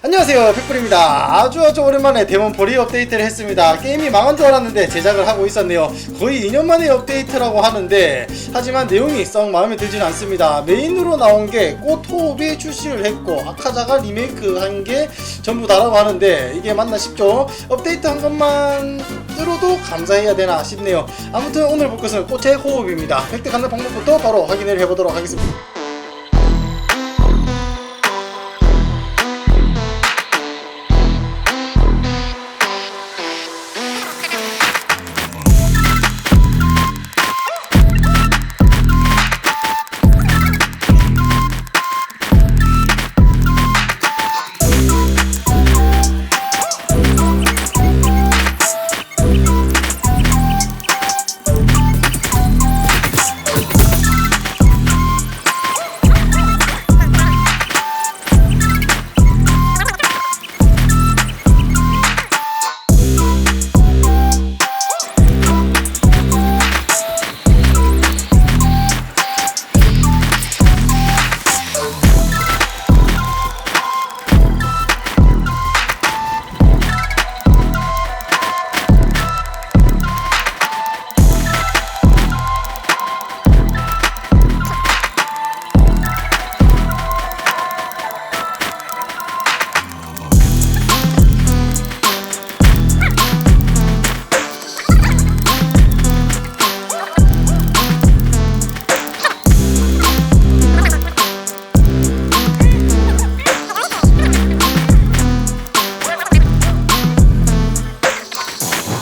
안녕하세요 픽불입니다. 아주 아주 오랜만에 데몬폴이 업데이트를 했습니다. 게임이 망한 줄 알았는데 제작을 하고 있었네요. 거의 2년 만에 업데이트라고 하는데 하지만 내용이 썩 마음에 들지는 않습니다. 메인으로 나온 게 꽃호흡이 출시를 했고 아카자가 리메이크 한 게 전부 다라고 하는데 이게 맞나 싶죠? 업데이트 한 것만 들어도 감사해야 되나 싶네요. 아무튼 오늘 볼 것은 꽃의 호흡입니다. 획득하는 방법부터 바로 확인을 해보도록 하겠습니다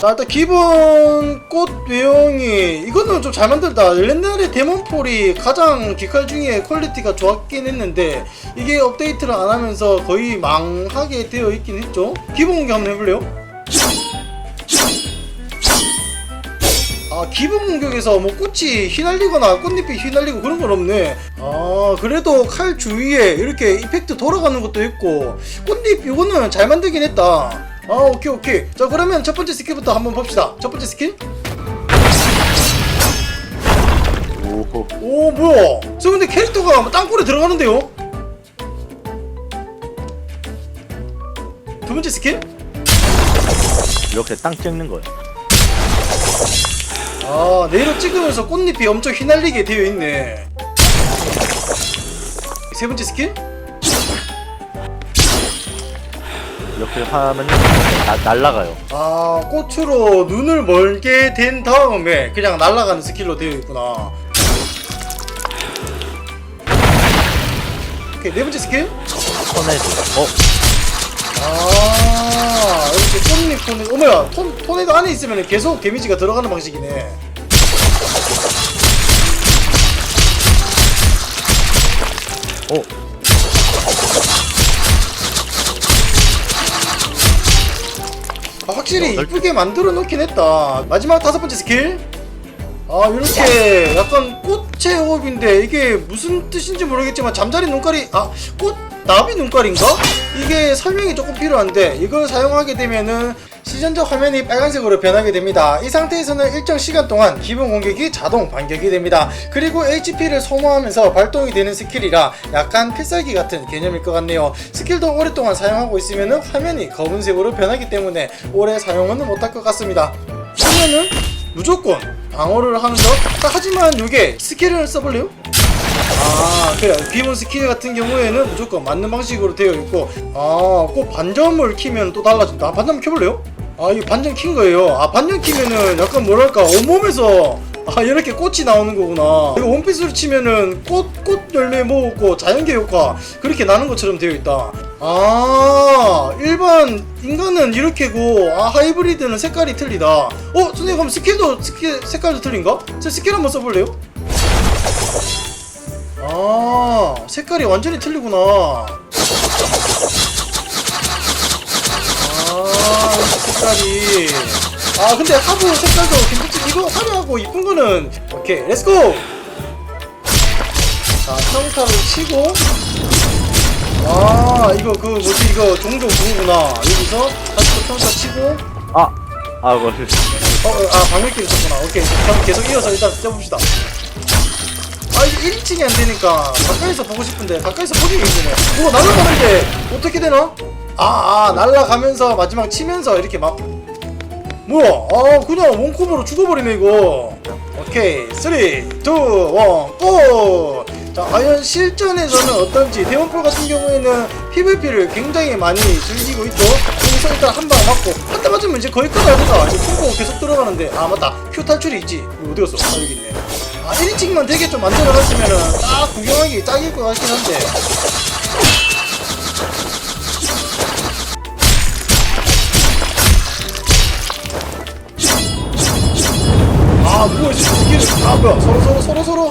자 일단 기본 꽃 외형이 이거는 좀 잘 만들다. 옛날에 데몬폴이 가장 기칼 중에 퀄리티가 좋았긴 했는데 이게 업데이트를 안 하면서 거의 망하게 되어 있긴 했죠. 기본 공개 한번 해볼래요? 아 기본 공격에서 뭐 꽃이 휘날리거나 꽃잎이 휘날리고 그런 건 없네. 아 그래도 칼 주위에 이렇게 이펙트 돌아가는 것도 있고 꽃잎 이거는 잘 만들긴 했다 아 오케이 오케이. 자 그러면 첫 번째 스킬부터 한번 봅시다. 첫 번째 스킬? 오호 오 뭐야? 저 근데 캐릭터가 뭐 땅굴에 들어가는데요? 두 번째 스킬? 이렇게 땅 찍는 거야 아 내려 찍으면서 꽃잎이 엄청 휘날리게 되어 있네. 세 번째 스킬 이렇게 하면 나, 날라가요. 아 꽃으로 눈을 멀게 된 다음에 그냥 날아가는 스킬로 되어 있구나. 오케이 네 번째 스킬? 손에도 어? 아 이렇게 꽃잎 토네 어머야 토, 토네도 안에 있으면 계속 데미지가 들어가는 방식이네. 어? 확실히 여덟 이쁘게 만들어 놓긴 했다. 마지막 다섯 번째 스킬 아 이렇게 약간 꽃의 호흡인데 이게 무슨 뜻인지 모르겠지만 잠자리 눈깔이 아 꽃 나비 눈깔인가? 이게 설명이 조금 필요한데 이걸 사용하게 되면은 시전적 화면이 빨간색으로 변하게 됩니다. 이 상태에서는 일정 시간 동안 기본 공격이 자동 반격이 됩니다. 그리고 HP를 소모하면서 발동이 되는 스킬이라 약간 필살기 같은 개념일 것 같네요. 스킬도 오랫동안 사용하고 있으면 화면이 검은색으로 변하기 때문에 오래 사용은 못할 것 같습니다. 그러면은 무조건 방어를 하는 것 하지만 이게 스킬을 써볼래요? 아 그래 기본 스킬 같은 경우에는 무조건 맞는 방식으로 되어 있고 아 꼭 반점을 키면 또 달라진다 아, 반점 켜볼래요? 아 이거 반점 킨 거예요 아 반점 키면은 약간 뭐랄까 온몸에서 아 이렇게 꽃이 나오는 거구나. 이거 원피스로 치면은 꽃, 꽃 열매 먹었고 자연계 효과 그렇게 나는 것처럼 되어 있다. 아 일반 인간은 이렇게고 아 하이브리드는 색깔이 틀리다. 어 선생님 그럼 스킬도 스킬 색깔도 틀린가? 제 스킬 한번 써볼래요? 아 색깔이 완전히 틀리구나. 아 색깔이 아 근데 하부 색깔도 괜찮지 이거 화려하고 이쁜 거는 오케이 렛츠고 자 평타를 치고 아 이거 그 뭐지 이거 종종 그거구나 여기서 다시 또 평타 치고 아! 아 뭐, 어, 어, 아, 방역기를 썼구나. 오케이. 그럼 계속 이어서 일단 써봅시다. 아, 이게 1인칭이 안 되니까 가까이서 보고 싶은데 가까이서 보기가 힘드네. 뭐 날아가는데 어떻게 되나? 아, 아 날라가면서 마지막 치면서 이렇게 막 뭐야? 아 그냥 원콤으로 죽어버리네 이거. 오케이 3 2 1 고! 자 과연 실전에서는 어떤지 대원풀 같은 경우에는 PVP를 굉장히 많이 즐기고 있죠. 여기서 일단 한 방 맞고 한 대 맞으면 이제 거의 끝나니까 이제 콤보 계속 들어가는데 아 맞다. 큐 탈출이 있지. 어디 갔어? 아 여기 있네. 아 1인칭만 되게 좀 만들어 갔으면은 딱 구경하기 딱일 것 같긴 한데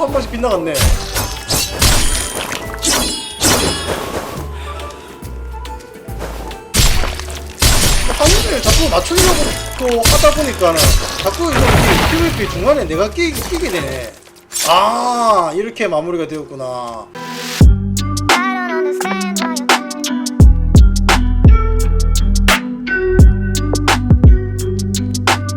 한 번씩 빗나갔네. 화면을 자꾸 맞추려고 또 하다 보니까는 자꾸 이렇게 PVP 중간에 내가 끼, 끼게 되네. 아 이렇게 마무리가 되었구나